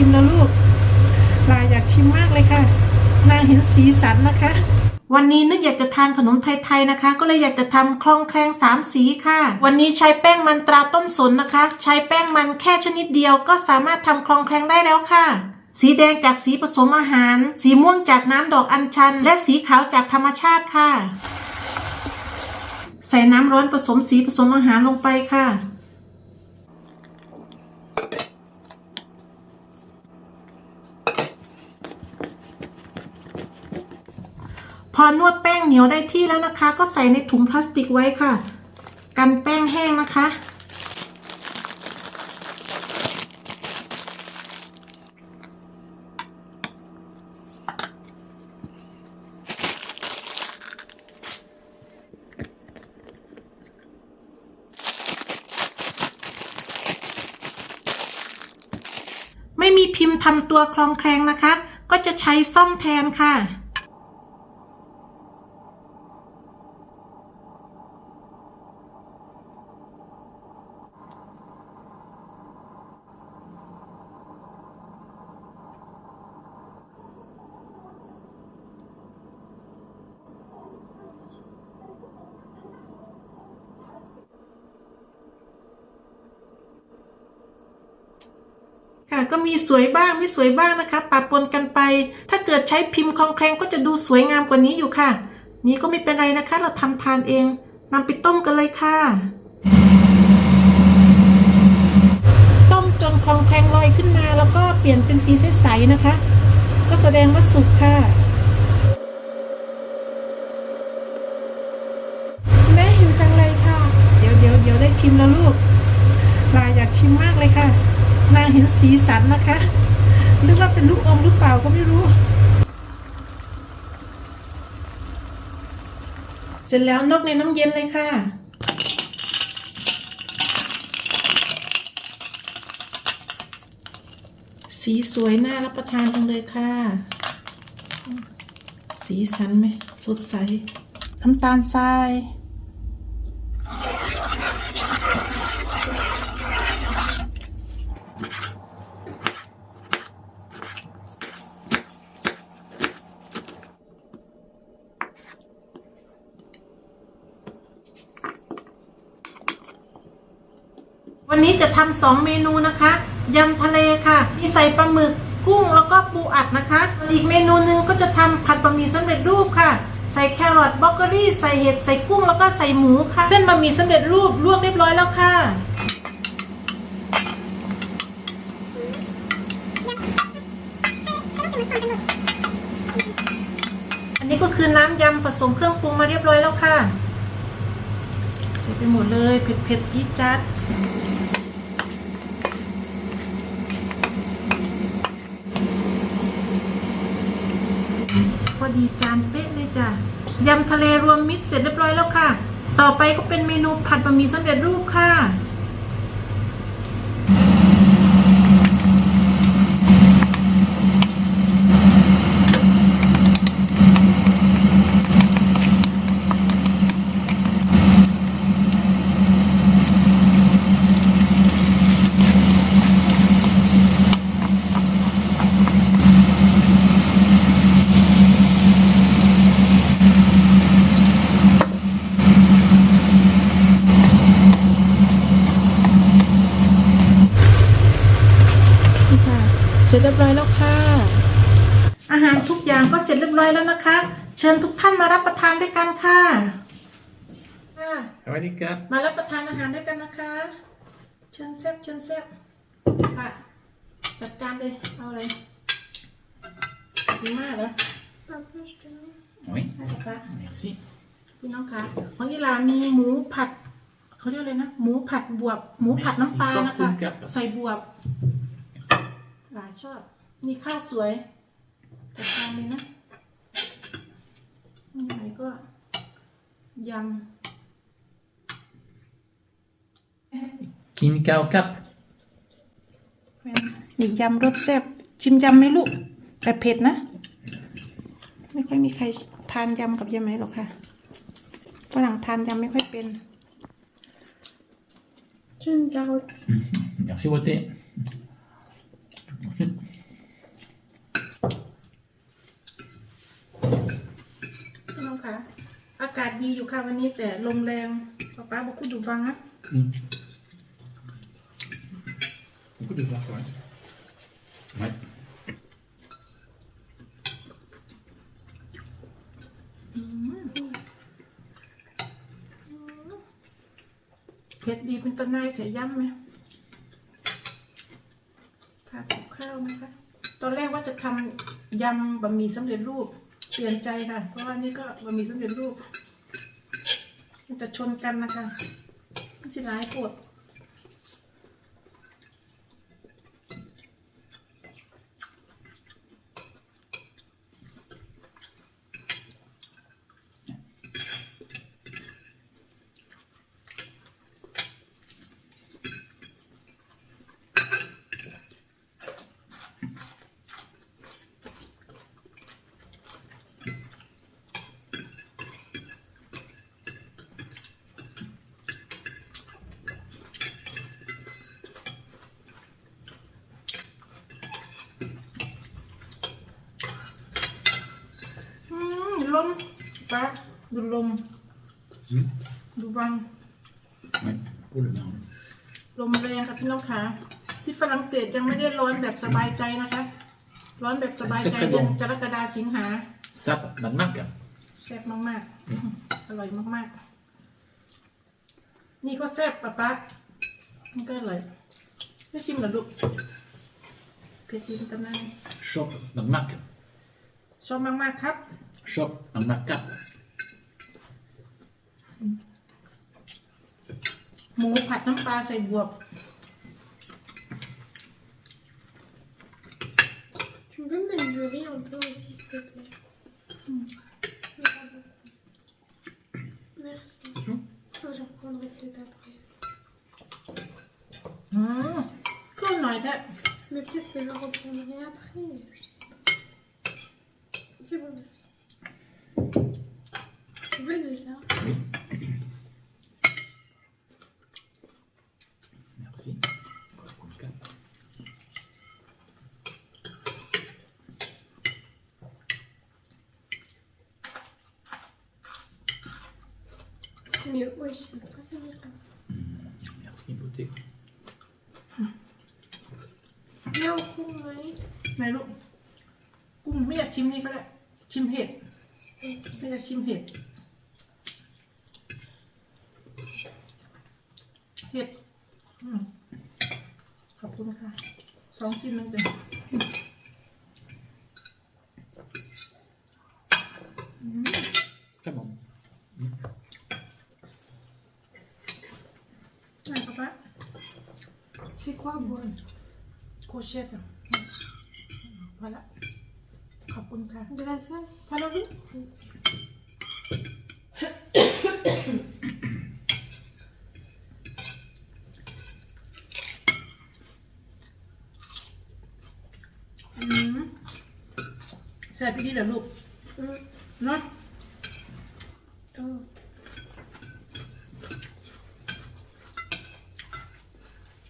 ชิมแล้วลูกลาอยากชิมมากเลยค่ะ นางเห็นสีสันนะคะ วันนี้นึกอยากจะทานขนมไทยๆนะคะ ก็เลยอยากจะทำคลองแคลงสามสีค่ะ วันนี้ใช้แป้งมันตราต้นสนนะคะ ใช้แป้งมันแค่ชนิดเดียวก็สามารถทำคลองแคลงได้แล้วค่ะ สีแดงจากสีผสมอาหาร สีม่วงจากน้ำดอกอัญชัน และสีขาวจากธรรมชาติค่ะ ใส่น้ำร้อนผสมสีผสมอาหารลงไปค่ะ อนวดแป้งเหนียวได้ที่แล้วนะคะ ก็ใส่ในถุงพลาสติกไว้ค่ะ กันแป้งแห้งนะคะ ไม่มีพิมพ์ทำตัวคลองแคลงนะคะ ก็จะใช้ซ่อมแทนค่ะ ก็มีสวยบ้างไม่สวยบ้างนะคะปะปนกันไป ถ้าเกิดใช้พิมพ์คลองแคลงก็จะดูสวยงามกว่านี้อยู่ค่ะ นี่ก็ไม่เป็นไรนะคะ เราทำทานเองนำไปต้มกันเลยค่ะ ต้มจนคลองแคลงลอยขึ้นมา แล้วก็เปลี่ยนเป็นสีใสๆนะคะ ก็แสดงว่าสุกค่ะแม่หิวจังเลยค่ะ เดี๋ยวเดี๋ยวเดี๋ยวได้ชิมแล้วลูกลาอยากชิมมากเลยค่ะ นาง เห็นสีสันนะคะหรือว่าเป็นลูกอมหรือเปล่าก็ไม่รู้ เสร็จแล้วนกในน้ำเย็นเลยค่ะสีสวยน่ารับประทานจังเลยค่ะ สีสันไหมสดใส น้ำตาลทราย นนี้จะทำสองเมนูนะคะยำทะเลค่ะ มีใส่ปลาหมึกกุ้งแล้วก็ปูอัดนะคะ อีกเมนูหนึ่งก็จะทำผัดบะหมี่สำเร็จรูปค่ะ ใส่แครอทบล็อกเกอรี่ ใส่เห็ดใส่กุ้งแล้วก็ใส่หมูค่ะ เส้นบะหมี่สำเร็จรูปลวกเรียบร้อยแล้วค่ะอันนี้ก็คือน้ำยำผสมเครื่องปรุงมาเรียบร้อยแล้วค่ะ ใส่ไปหมดเลยเผ็ดๆจี๊ดจัด พอดีจานเป๊ะเลยจ้ะยำทะเลรวมมิตรเสร็จเรียบร้อยแล้วค่ะ ต่อไปก็เป็นเมนูผัดบะหมี่สำเร็จรูปค่ะ นี่ค่ะ เสร็จเรียบร้อยแล้วค่ะ อาหารทุกอย่างก็เสร็จเรียบร้อยแล้วนะคะ เชิญทุกท่านมารับประทานด้วยกันค่ะค่ะสวัสดีครับ มารับประทานอาหารด้วยกันนะคะ เชิญแซ่บเชิญแซ่บค่ะจัดการเลยเอาอะไรดีมากเหรอ Oui, ใช่ค่ะ merci. พี่น้องคะของยีลามีหมูผัดเขาเรียกอะไรนะ หมูผัดบวบ หมูผัดน้ำปลานะคะขอบคุณครับใส่บวบหลาชอบ นี่ข้าวสวย จัดการเลยนะนี่ไหนก็ยกินข้าวกับำนี่ยำรสแซ่บชิมยำไหมลูกแต่เผ็ดนะ ไม่ค่อยมีใครทานยำกับยำไหมหรอกค่ะฝรั่งทานยำไม่ค่อยเป็น J'aime bien. Merci, Woté. Merci. ดีอยู่ค่ะวันนี้แต่ลมแรงป๊าป๊าบอกคุณดูฟังนะ Mm. Beaucoup de voir, ouais. Ouais. อืมเผ็ดดีเป็นตะนายแต่ย่ำไหมผัดกับข้าวนะคะ ตอนแรกว่าจะทำยำบะหมี่สำเร็จรูปเปลี่ยนใจค่ะ เพราะว่านี่ก็บะหมี่สำเร็จรูป มันจะชนกันนะคะมันจะร้ายปวด อื มลมป้าดูลม Mm. ดูบัง Ouais. Oh le marron. ลมแรงค่ะพี่น้องขาที่ฝรั่งเศสยังไม่ได้ร้อนแบบสบายใจนะคะ ร้อนแบบสบายใจเดือนกรกฎาสิงหา Sap, man marque. แซ่บมากๆอร่อยมากๆ นี่ก็แซ่บปะป๊านี่ก็อร่อยไม่ชิมเหรอลูกเผ็ดดีตะนาย Shop, man marque. ชอบมากๆครับ Shop, man marque. หมูผัด น้ำปลาใส่บวบ Tu peux mettre du riz un peu aussi, s'il te plaît. Mais pas beaucoup. Merci. C'est tout Moi, j'en reprendrai peut-être après. อืมขึ้นหน่อยแท้ Mais peut-être que j'en reprendrai après. Je sais pas. C'est bon, merci. Tu veux de ça Oui. Merci. Mais ouais, je peux pas finir là. Mm, Merci, beauté. เดี๋ยวคุ้มไหมไหนลูกกุ้งไม่อยากชิมนี่ก็ได้ ชิมเห็ดไม่อยากชิมเห็ด เห็ดอืมขอบคุณค่ะสองชิ้นนึงจ้ะอืม Très bon. ไหนครับป้า C'est quoi, bon โคเชตอะพอละขอบคุณค่ะ De la sauce พอแล้วลูกอืม แซ่บพี่ดีเหรอลูก Hum. เนาะ Oh.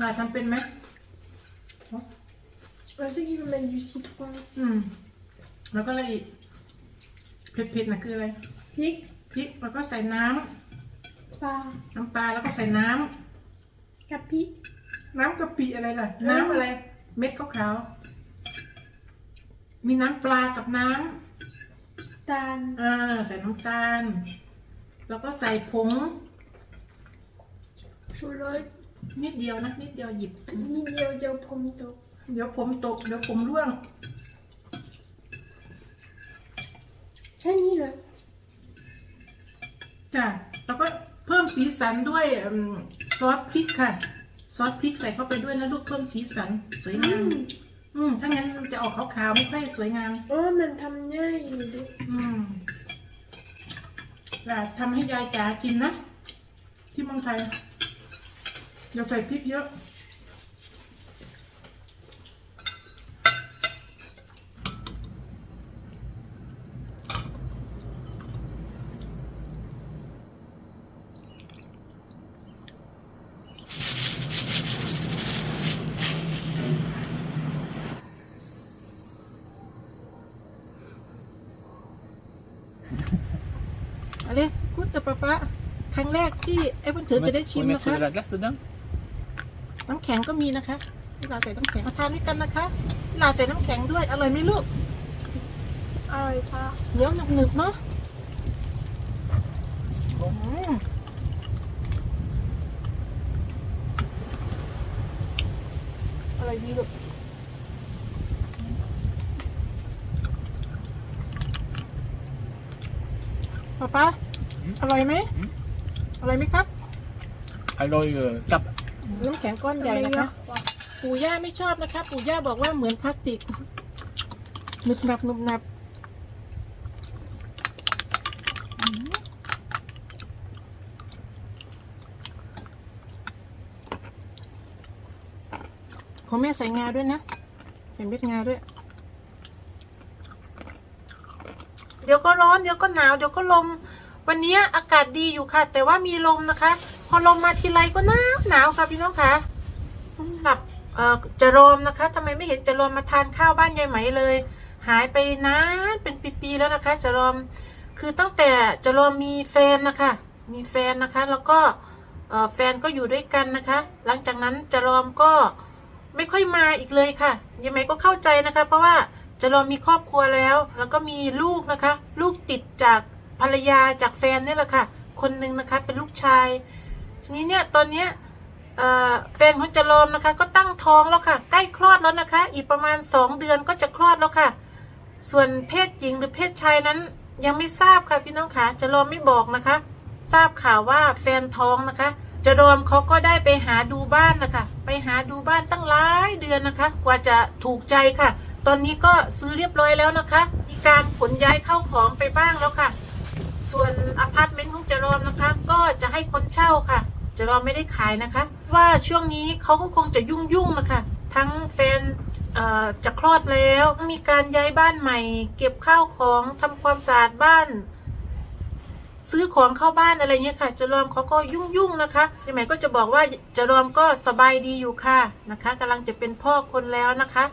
นายทำเป็นไหม Je sais qu'il faut mettre du citron. อืม แล้วก็อะไรอีกเผ็ดๆนะคืออะไร Pic, พริกแล้วก็ใส่น้ำ pas น้ำปลาแล้วก็ใส่น้ำ capi. น้ำกะปิอะไรล่ะ น้ำอะไร เม็ดขาวๆ มีน้ำปลากับน้ Tan. ำอ่าใส่น้ำตาล แล้วก็ใส่ผง Cholotte. นิดเดียวนะ นิดเดียวหยิบ Ni dio dio pomito. เดี๋ยวผมตก เดี๋ยวผมร่วง Vanille. จ้ะแล้วก็เพิ่มสีสันด้วยอืมซอสพริกค่ะ ซอสพริกใส่เข้าไปด้วยนะลูกเพิ่มสีสัน สวยงาม Hum. อืมถ้างั้นมันจะออกขาวๆไม่ค่อยสวยงาม Oh, mais t'as bien aidé. อืมล่ะทำให้ยายจ๋ากินนะ ที่เมืองไทยอย่าใส่พริกเยอะ Allez, goûte ค่ะป๊าป๊าครั้งแร กที่ไอ้เพื่อนถือจะได้ชิม On va นะ mettre คะ de la glace dedans น้ำแข็งก็มีนะคะพี่ลาใส่น้ำแข็งมาทานด้วยกันนะคะพี่ลาใส่น้ำแข็งด้วยอร่อยไหมลูกอร่อยค่ะเหนียวหนึบๆเนาะอืมอร่อยดีลูกป๊าป๊าอืมอร่อยไหม อืมอร่อยไหมครับ Alors, euh, tape. น้ำแข็งก้อนใหญ่นะคะปู่ย่าไม่ชอบนะคะปู่ย่าบอกว่าเหมือนพลาสติกหนึบหนับหนุบหนับอืมของแม่ใส่งาด้วยนะ ใส่เม็ดงาด้วย เดี๋ยวก็ร้อน เดี๋ยวก็หนาว เดี๋ยวก็ลม วันนี้อากาศดีอยู่ค่ะ แต่ว่ามีลมนะคะ พอลมมาทีไรก็หนาวหนาวค่ะพี่น้องค่ะหลับเอ่อจะรอมนะคะทำไมไม่เห็นจะรอมมาทานข้าวบ้านยายไหมเลย หายไปนานเป็นปีๆแล้วนะคะ จะรอมคือตั้งแต่จะรอมมีแฟนนะคะ มีแฟนนะคะ แล้วก็เอ่อแฟนก็อยู่ด้วยกันนะคะ หลังจากนั้นจะรอมก็ไม่ค่อยมาอีกเลยค่ะยายไหมก็เข้าใจนะคะ เพราะว่าจะรอมมีครอบครัวแล้ว แล้วก็มีลูกนะคะ ลูกติดจาก ภรรยาจากแฟนนี่แหละค่ะ คนหนึ่งนะคะเป็นลูกชาย ทีนี้เนี่ยตอนเนี้ยแฟนของจารอมนะคะ ก็ตั้งท้องแล้วค่ะ ใกล้คลอดแล้วนะคะ อีกประมาณสองเดือนก็จะคลอดแล้วค่ะ ส่วนเพศหญิงหรือเพศชายนั้น ยังไม่ทราบค่ะพี่น้องค่ะจารอมไม่บอกนะคะ ทราบข่าวว่าแฟนท้องนะคะจารอมเขาก็ได้ไปหาดูบ้านนะคะ ไปหาดูบ้านตั้งหลายเดือนนะคะ กว่าจะถูกใจค่ะ ตอนนี้ก็ซื้อเรียบร้อยแล้วนะคะ มีการขนย้ายเข้าของไปบ้างแล้วค่ะ ส่วนอพาร์ตเมนต์ของจรอมนะคะ ก็จะให้คนเช่าค่ะจรอมไม่ได้ขายนะคะ ว่าช่วงนี้เขาก็คงจะยุ่งยุ่งๆนะคะ ทั้งแฟนจะคลอดแล้ว มีการย้ายบ้านใหม่ เก็บข้าวของทำความสะอาดบ้าน ซื้อของเข้าบ้านอะไรเงี้ยค่ะจรอมเขาก็ยุ่งยุ่งๆนะคะยังไงก็จะบอกว่าจรอมก็สบายดีอยู่ค่ะนะคะกำลังจะเป็นพ่อคนแล้วนะคะ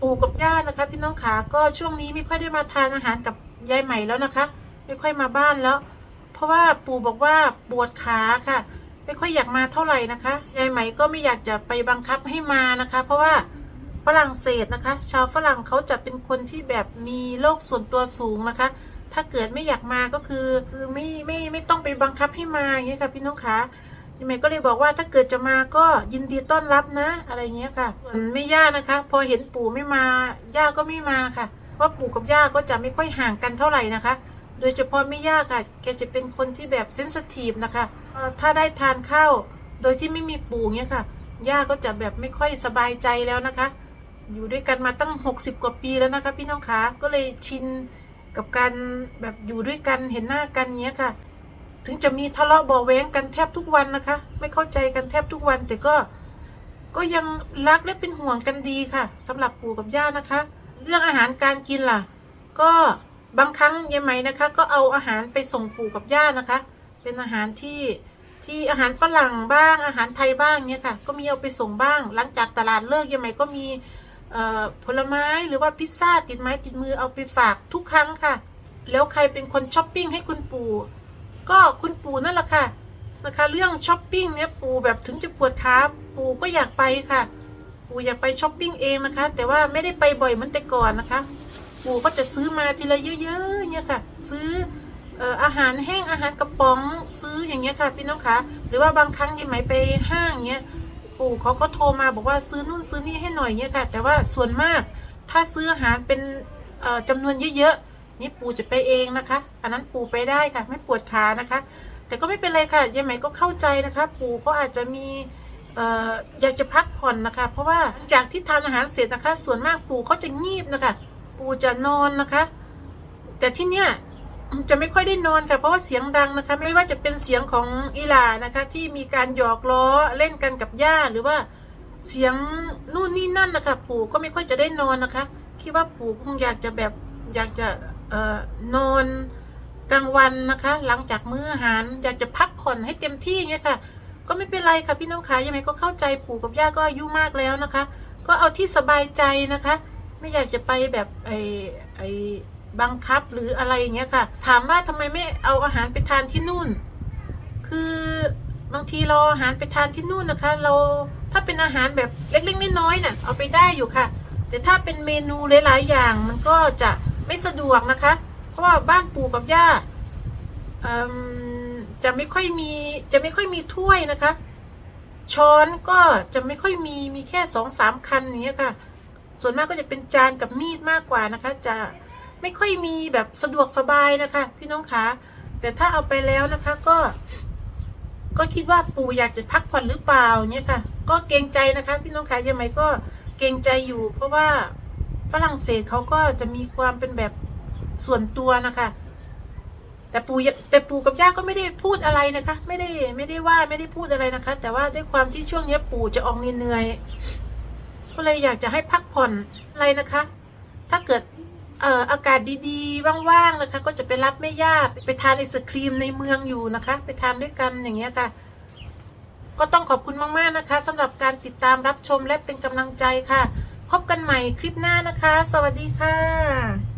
ปู่กับย่านะคะ พี่น้องขาก็ช่วงนี้ไม่ค่อยได้มาทานอาหารกับยายใหม่แล้วนะคะ ไม่ค่อยมาบ้านแล้ว เพราะว่าปู่บอกว่าปวดขาค่ะ ไม่ค่อยอยากมาเท่าไหร่นะคะยายไหมก็ไม่อยากจะไปบังคับให้มานะคะ เพราะว่าฝรั่งเศสนะคะ ชาวฝรั่งเขาจะเป็นคนที่แบบมีโลกส่วนตัวสูงนะคะ ถ้าเกิดไม่อยากมาก็คือ คือไม่ไม่ไม่ต้องไปบังคับให้มาอย่างเงี้ยค่ะพี่น้องคะยายไหมก็เลยบอกว่าถ้าเกิดจะมาก็ยินดีต้อนรับนะ อะไรเงี้ยค่ะส่วนไม่ย่านะคะ พอเห็นปู่ไม่มาย่าก็ไม่มาค่ะเพราปู่กับย่าก็จะไม่ค่อยห่างกันเท่าไหร่นะคะ โดยเฉพาะไม่ยากค่ะ แกจะเป็นคนที่แบบเซนสทีฟนะคะ ถ้าได้ทานข้าวโดยที่ไม่มีปู่เนี่ยค่ะ ย่าก็จะแบบไม่ค่อยสบายใจแล้วนะคะ อยู่ด้วยกันมาตั้ง 60 กว่าปีแล้วนะคะ พี่น้องคะ ก็เลยชินกับการแบบอยู่ด้วยกันเห็นหน้ากันเนี้ยค่ะ ถึงจะมีทะเลาะเบาแว้งกันแทบทุกวันนะคะ ไม่เข้าใจกันแทบทุกวันแต่ก็ ก็ยังรักและเป็นห่วงกันดีค่ะสำหรับปู่กับย่านะคะ เรื่องอาหารการกินล่ะ ก็ บางครั้งยายไหมนะคะ ก็เอาอาหารไปส่งปู่กับย่านะคะ เป็นอาหารที่ที่อาหารฝรั่งบ้างอาหารไทยบ้างเนี่ยค่ะ ก็มีเอาไปส่งบ้าง หลังจากตลาดเลิกยายไหมก็มีผลไม้หรือว่าพิซซ่าติดไม้ติดมือเอาไปฝากทุกครั้งค่ะ แล้วใครเป็นคนช้อปปิ้งให้คุณปู่ก็คุณปู่นั่นแหละค่ะนะคะ เรื่องช้อปปิ้งเนี่ยปู่แบบถึงจะปวดขาปู่ก็อยากไปค่ะ ปู่อยากไปช้อปปิ้งเองนะคะ แต่ว่าไม่ได้ไปบ่อยเหมือนแต่ก่อนนะคะ ปู่ก็จะซื้อมาทีละเยอะๆเนี่ยค่ะ ซื้ออาหารแห้งอาหารกระป๋องซื้ออย่างเงี้ยค่ะพี่น้องคะหรือว่าบางครั้งยังไหมไปห้างเงี้ยปู่เขาก็โทรมาบอกว่าซื้อนู่นซื้อนี่ให้หน่อยเงี้ยค่ะ แต่ว่าส่วนมากถ้าซื้ออาหารเป็นเอ่อจำนวนเยอะๆนี่ปู่จะไปเองนะคะ อันนั้นปู่ไปได้ค่ะ ไม่ปวดขานะคะ แต่ก็ไม่เป็นไรค่ะยายไหมก็เข้าใจนะคะ ปู่เขาอาจจะมีออยากจะพักผ่อนนะคะ เพราะว่าจากที่ทานอาหารเสร็จนะคะ ส่วนมากปู่เขาจะงีบนะคะ ปู่จะนอนนะคะ แต่ที่เนี้ยจะไม่ค่อยได้นอนค่ะเพราะว่าเสียงดังนะคะ ไม่ว่าจะเป็นเสียงของอีลานะคะ ที่มีการหยอกล้อเล่นกันกับย่าหรือว่าเสียงนู่นนี่นั่นนะคะปู่ก็ไม่ค่อยจะได้นอนนะคะ คิดว่าปู่คงอยากจะแบบอยากจะเอ่อนอนกลางวันนะคะ หลังจากมื้ออาหารอยากจะพักผ่อนให้เต็มที่อย่างเงี้ยค่ะ ก็ไม่เป็นไรค่ะพี่น้องขายังไงก็เข้าใจปู่กับย่าก็อายุมากแล้วนะคะ ก็เอาที่สบายใจนะคะ ไม่อยากจะไปแบบไอไอบังคับหรืออะไรอย่างเงี้ยค่ะ ถามว่าทำไมไม่เอาอาหารไปทานที่นู่น คือบางทีเราอาอาหารไปทานที่นู่นนะคะ เราถ้าเป็นอาหารแบบเล็กๆน้อยๆน่ะเอาไปได้อยู่ค่ะ แต่ถ้าเป็นเมนูหลายๆอย่างมันก็จะไม่สะดวกนะคะ เพราะว่าบ้านปู่กับย่าจะไม่ค่อยมีจะไม่ค่อยมีถ้วยนะคะ ช้อนก็จะไม่ค่อยมีมีแค่สองสามคันอย่างเนี้ยค่ะ ส่วนมากก็จะเป็นจานกับมีดมากกว่านะคะ จะไม่ค่อยมีแบบสะดวกสบายนะคะ พี่น้องคะแต่ถ้าเอาไปแล้วนะคะก็ ก็คิดว่าปู่อยากจะพักผ่อนหรือเปล่าเนี่ยค่ะ ก็เกรงใจนะคะ พี่น้องคะยังไงก็เกรงใจอยู่ เพราะว่าฝรั่งเศสเขาก็จะมีความเป็นแบบส่วนตัวนะคะ แต่ปู่แต่ปู่กับย่าก็ไม่ได้พูดอะไรนะคะ ไม่ได้ไม่ได้ว่าไม่ได้พูดอะไรนะคะ แต่ว่าด้วยความที่ช่วงเนี้ยปู่จะออกเหนื่อยๆ ก็เลยอยากจะให้พักผ่อนอะไรนะคะ ถ้าเกิดเอ่ออากาศดีๆ ว่างๆนะคะ ก็จะไปรับแม่ย่าไปทานไอศครีมในเมืองอยู่นะคะ ไปทานด้วยกันอย่างเงี้ยค่ะ ก็ต้องขอบคุณมากๆนะคะสำหรับการติดตามรับชมและเป็นกำลังใจค่ะ พบกันใหม่คลิปหน้านะคะ สวัสดีค่ะ